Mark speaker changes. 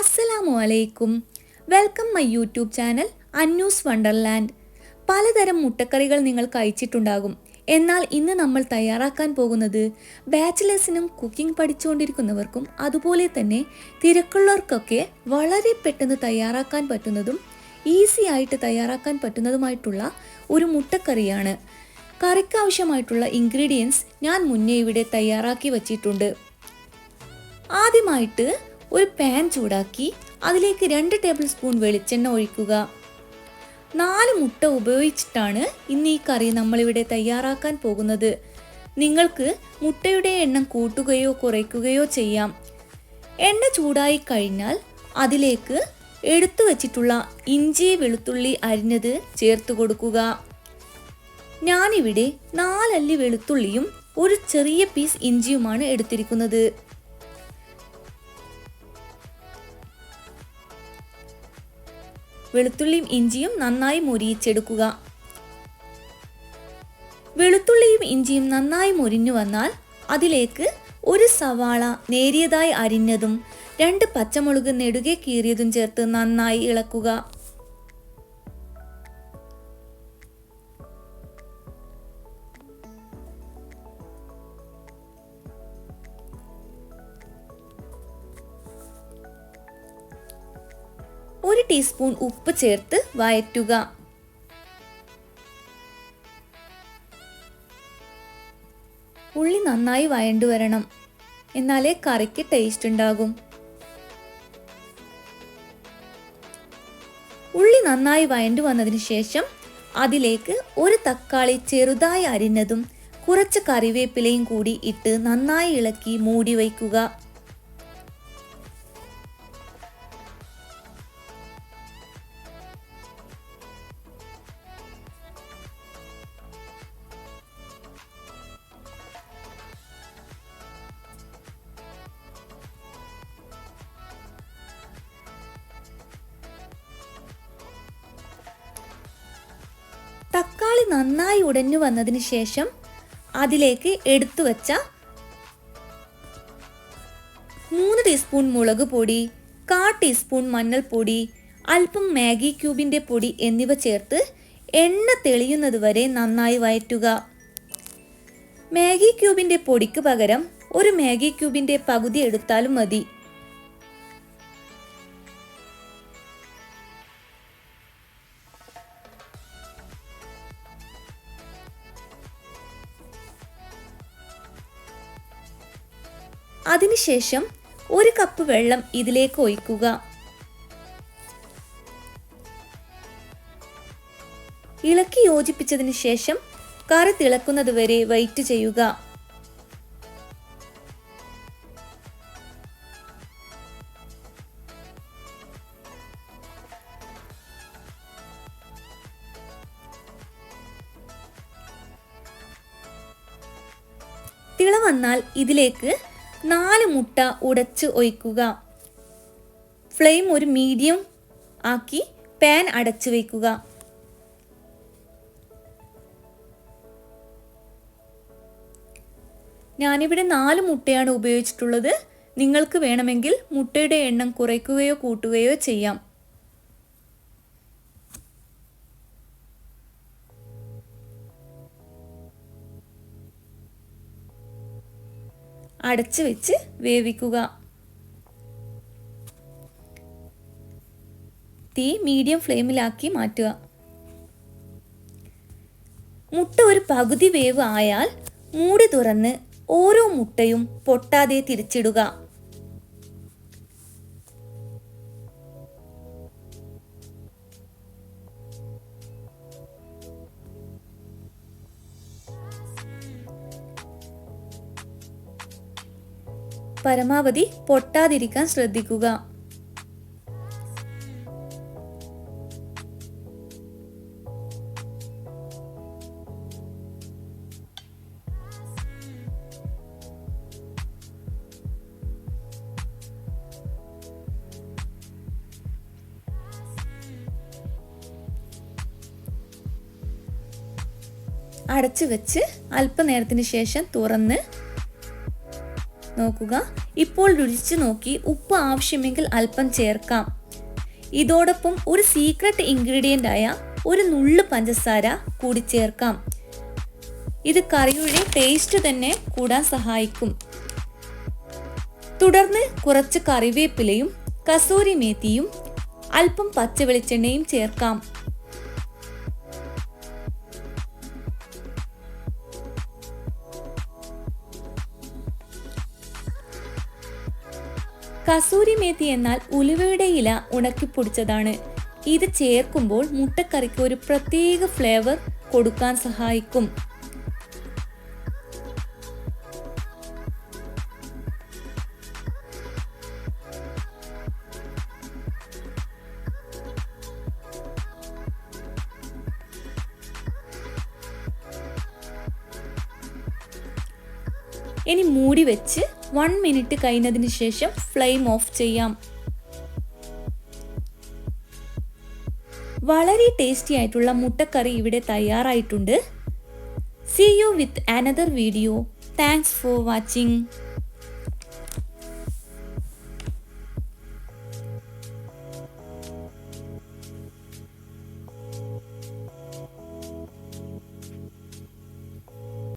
Speaker 1: അസ്സലാമു അലൈക്കും welcome my YouTube channel അന്യൂസ് Wonderland. പലതരം മുട്ടക്കറികൾ നിങ്ങൾ കഴിച്ചിട്ടുണ്ടാകും. എന്നാൽ ഇന്ന് നമ്മൾ തയ്യാറാക്കാൻ പോകുന്നത് ബാച്ചിലേഴ്സിനും കുക്കിംഗ് പഠിച്ചുകൊണ്ടിരിക്കുന്നവർക്കും അതുപോലെ തന്നെ തിരക്കുള്ളവർക്കൊക്കെ വളരെ പെട്ടെന്ന് തയ്യാറാക്കാൻ പറ്റുന്നതും ഈസി ആയിട്ട് തയ്യാറാക്കാൻ പറ്റുന്നതുമായിട്ടുള്ള ഒരു മുട്ടക്കറിയാണ്. കറിക്ക് ആവശ്യമായിട്ടുള്ള ഇൻഗ്രീഡിയൻസ് ഞാൻ മുന്നേ ഇവിടെ തയ്യാറാക്കി വച്ചിട്ടുണ്ട്. ആദ്യമായിട്ട് ഒരു പാൻ ചൂടാക്കി അതിലേക്ക് രണ്ട് ടേബിൾ സ്പൂൺ വെളിച്ചെണ്ണ ഒഴിക്കുക. നാല് മുട്ട ഉപയോഗിച്ചിട്ടാണ് ഇന്ന് ഈ കറി നമ്മളിവിടെ തയ്യാറാക്കാൻ പോകുന്നത്. നിങ്ങൾക്ക് മുട്ടയുടെ എണ്ണം കൂട്ടുകയോ കുറയ്ക്കുകയോ ചെയ്യാം. എണ്ണ ചൂടായി കഴിഞ്ഞാൽ അതിലേക്ക് എടുത്തു വച്ചിട്ടുള്ള ഇഞ്ചി വെളുത്തുള്ളി അരിഞ്ഞത് ചേർത്ത് കൊടുക്കുക. ഞാനിവിടെ നാലല്ലി വെളുത്തുള്ളിയും ഒരു ചെറിയ പീസ് ഇഞ്ചിയുമാണ് എടുത്തിരിക്കുന്നത്. വെളുത്തുള്ളിയും ഇഞ്ചിയും നന്നായി മുരിയിച്ചെടുക്കുക. വെളുത്തുള്ളിയും ഇഞ്ചിയും നന്നായി മുരിഞ്ഞു വന്നാൽ അതിലേക്ക് ഒരു സവാള നേരിയതായി അരിഞ്ഞതും രണ്ട് പച്ചമുളക് നെടുകെ കീറിയതും ചേർത്ത് നന്നായി ഇളക്കുക. ടീസ്പൂൺ ഉപ്പ് ചേർത്ത് വയറ്റുക. ഉള്ളി നന്നായി വയണ്ടു വരണം. എന്നാലേ കറിക്ക് ടേസ്റ്റ് ഉണ്ടാകും. ഉള്ളി നന്നായി വയണ്ടു വന്നതിന് ശേഷം അതിലേക്ക് ഒരു തക്കാളി ചെറുതായി അരിഞ്ഞതും കുറച്ച് കറിവേപ്പിലയും കൂടി ഇട്ട് നന്നായി ഇളക്കി മൂടി വയ്ക്കുക. തക്കാളി നന്നായി ഉടഞ്ഞു വന്നതിന് ശേഷം അതിലേക്ക് എടുത്തു വച്ച മൂന്ന് ടീസ്പൂൺ മുളക് പൊടി കാ ടീസ്പൂൺ മഞ്ഞൾപ്പൊടി അല്പം മാഗി ക്യൂബിന്റെ പൊടി എന്നിവ ചേർത്ത് എണ്ണ തെളിയുന്നത് വരെ നന്നായി വയറ്റുക മാഗി ക്യൂബിന്റെ പൊടിക്ക് പകരം ഒരു മാഗി ക്യൂബിന്റെ പകുതി എടുത്താലും മതി. അതിനുശേഷം ഒരു കപ്പ് വെള്ളം ഇതിലേക്ക് ഒഴിക്കുക. ഇളക്കി യോജിപ്പിച്ചതിന് ശേഷം കറി തിളക്കുന്നത് വരെ വെയിറ്റ് ചെയ്യുക. തിള വന്നാൽ ഇതിലേക്ക് നാല് മുട്ട ഉടച്ച് ഒഴിക്കുക. ഫ്ലെയിം ഒരു മീഡിയം ആക്കി പാൻ അടച്ചു വയ്ക്കുക. ഞാനിവിടെ നാല് മുട്ടയാണ് ഉപയോഗിച്ചിട്ടുള്ളത്. നിങ്ങൾക്ക് വേണമെങ്കിൽ മുട്ടയുടെ എണ്ണം കുറയ്ക്കുകയോ കൂട്ടുകയോ ചെയ്യാം. അടച്ചു വെച്ച് വേവിക്കുക. തീ മീഡിയം ഫ്ലെയിമിലാക്കി മാറ്റുക. മുട്ട ഒരു പകുതി വേവ് ആയാൽ മൂടി തുറന്ന് ഓരോ മുട്ടയും പൊട്ടാതെ തിരിച്ചിടുക. പരമാവധി പൊട്ടാതിരിക്കാൻ ശ്രദ്ധിക്കുക. അടച്ചു വെച്ച് അല്പനേരത്തിന് ശേഷം തുറന്ന് നോക്കുക. ഇപ്പോൾ രുചിച്ചു നോക്കി ഉപ്പ് ആവശ്യമെങ്കിൽ അല്പം ചേർക്കാം. ഇതോടൊപ്പം ഒരു സീക്രട്ട് ഇൻഗ്രീഡിയന്റ് ആയ ഒരു നുള്ള് പഞ്ചസാര കൂടി ചേർക്കാം. ഇത് കറിയുടെ ടേസ്റ്റ് തന്നെ കൂടാൻ സഹായിക്കും. തുടർന്ന് കുറച്ച് കറിവേപ്പിലയും കസൂരി മേത്തിയും അല്പം പച്ച വെളിച്ചെണ്ണയും ചേർക്കാം. കസൂരി മേത്തി എന്നാൽ ഉലുവയുടെ ഇല ഉണക്കിപ്പൊടിച്ചതാണ്. ഇത് ചേർക്കുമ്പോൾ മുട്ടക്കറിക്ക് ഒരു പ്രത്യേക ഫ്ലേവർ കൊടുക്കാൻ സഹായിക്കും. ഇനി മൂടി വെച്ച് വൺ മിനിറ്റ് കഴിഞ്ഞതിന് ശേഷം ഫ്ലെയിം ഓഫ് ചെയ്യാം. വളരെ ടേസ്റ്റി ആയിട്ടുള്ള മുട്ടക്കറി ഇവിടെ തയ്യാറായിട്ടുണ്ട്. See you with another video thanks for watching